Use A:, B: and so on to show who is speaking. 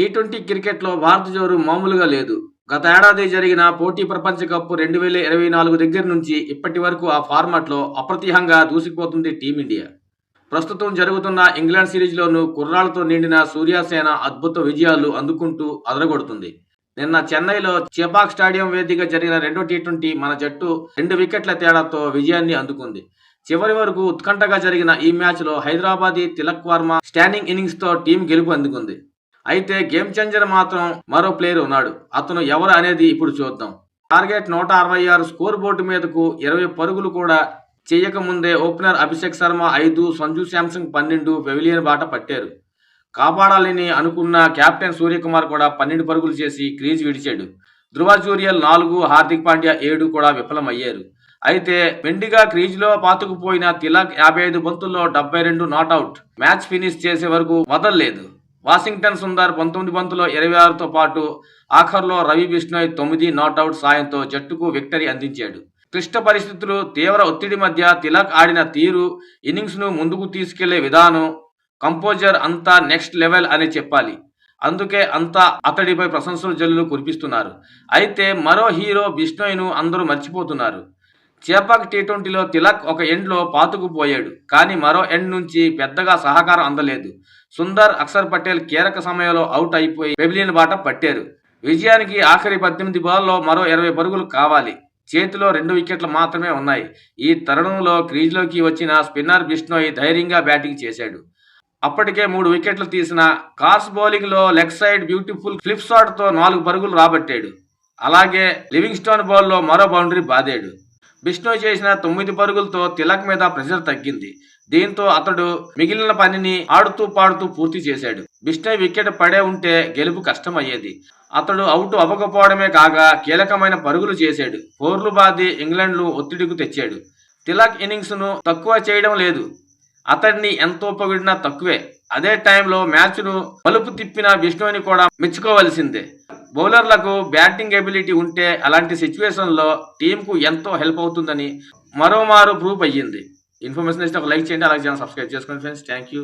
A: T twenty క్రికెట్లో భారత జోరు మామూలుగా లేదు. గత ఏడాది జరిగిన పోటీ ప్రపంచ కప్ రెండు వేల ఇరవై నాలుగు దగ్గర నుంచి ఇప్పటి వరకు ఆ ఫార్మాట్లో అప్రతిహంగా దూసుకుపోతుంది టీమిండియా. ప్రస్తుతం జరుగుతున్న ఇంగ్లాండ్ సిరీస్లోనూ కుర్రాళ్ళతో నిండిన సూర్యసేన అద్భుత విజయాలు అందుకుంటూ అదరగొడుతుంది. నిన్న చెన్నైలో చేపాక్ స్టేడియం వేదికగా జరిగిన రెండో టీ ట్వంటీ మన జట్టు రెండు వికెట్ల తేడాతో విజయాన్ని అందుకుంది. చివరి వరకు ఉత్కంఠగా జరిగిన ఈ మ్యాచ్లో హైదరాబాదీ తిలక్ వర్మ స్టాండింగ్ ఇన్నింగ్స్తో టీం గెలుపు అందుకుంది. అయితే గేమ్ చేంజర్ మాత్రం మరో ప్లేయర్ ఉన్నాడు. అతను ఎవరు అనేది ఇప్పుడు చూద్దాం. టార్గెట్ నూట అరవై ఆరు స్కోర్ బోర్డు మీదకు ఇరవై పరుగులు కూడా చేయకముందే ఓపెనర్ అభిషేక్ శర్మ ఐదు సంజు శాంసంగ్ పన్నెండు పెవిలియన్ బాట పట్టారు. కాపాడాలని అనుకున్న కెప్టెన్ సూర్యకుమార్ కూడా పన్నెండు పరుగులు చేసి క్రీజ్ విడిచాడు. ధృవాజూరియల్ నాలుగు హార్దిక్ పాండ్యా ఏడు కూడా విఫలమయ్యారు. అయితే మెండిగా క్రీజ్లో పాతుకుపోయిన తిలక్ యాభై ఐదు బంతుల్లో డెబ్బై రెండు నాట్అవుట్ మ్యాచ్ ఫినిష్ చేసే వరకు వదలలేదు. వాషింగ్టన్ సుందర్ పంతొమ్మిది బంతులో ఇరవై ఆరుతో పాటు ఆఖర్లో రవి బిష్ణోయ్ తొమ్మిది నాట్అవుట్ సాయంతో జట్టుకు విక్టరీ అందించాడు. క్లిష్ట పరిస్థితులు తీవ్ర ఒత్తిడి మధ్య తిలక్ ఆడిన తీరు ఇన్నింగ్స్ను ముందుకు తీసుకెళ్ళే విధానం కంపోజర్ అంతా నెక్స్ట్ లెవెల్ అని చెప్పాలి. అందుకే అంతా అతడిపై ప్రశంసలు జల్లులు కురిపిస్తున్నారు. అయితే మరో హీరో బిష్ణోయ్ను అందరూ మర్చిపోతున్నారు. చేపాక్ టీ ట్వంటీలో తిలక్ ఒక ఎండ్లో పాతుకుపోయాడు. కానీ మరో ఎండ్ నుంచి పెద్దగా సహకారం అందలేదు. సుందర్ అక్షర్ పటేల్ కీలక సమయంలో అవుట్ అయిపోయి పెవిలియన్ బాట పట్టారు. విజయానికి ఆఖరి పద్దెనిమిది బాల్లో మరో ఇరవై పరుగులు కావాలి. చేతిలో రెండు వికెట్లు మాత్రమే ఉన్నాయి. ఈ తరుణంలో క్రీజ్లోకి వచ్చిన స్పిన్నర్ బిష్ణోయ్ ధైర్యంగా బ్యాటింగ్ చేశాడు. అప్పటికే మూడు వికెట్లు తీసిన కార్స్ బౌలింగ్లో లెగ్ సైడ్ బ్యూటిఫుల్ ఫ్లిప్ షాట్తో నాలుగు పరుగులు రాబట్టాడు. అలాగే లివింగ్స్టోన్ బౌల్లో మరో బౌండరీ బాదాడు. బిష్ణోయ్ చేసిన తొమ్మిది పరుగులతో తిలక్ మీద ప్రెషర్ తగ్గింది. దీంతో అతడు మిగిలిన పనిని ఆడుతూ పాడుతూ పూర్తి చేశాడు. బిష్ణోయ్ వికెట్ పడే ఉంటే గెలుపు కష్టమయ్యేది. అతడు అవుట్ అవ్వకపోవడమే కాక కీలకమైన పరుగులు చేశాడు. ఫోర్లు బాది ఇంగ్లాండ్ను ఒత్తిడికి తెచ్చాడు. తిలక్ ఇన్నింగ్స్ను తక్కువ చేయడం లేదు. అతడిని ఎంతో పొగిడినా తక్కువే. అదే టైంలో మ్యాచ్ను మలుపు తిప్పిన బిష్ణోని కూడా మెచ్చుకోవలసిందే. బౌలర్లకు బ్యాటింగ్ ఎబిలిటీ ఉంటే అలాంటి సిచ్యువేషన్లో టీంకు ఎంతో హెల్ప్ అవుతుందని మరోమారు ప్రూఫ్ అయ్యింది. ఇన్ఫర్మేషన్ ఇస్తే ఒక లైక్ చేయండి అలాగే సబ్స్క్రైబ్ చేసుకోండి ఫ్రెండ్స్. Thank you.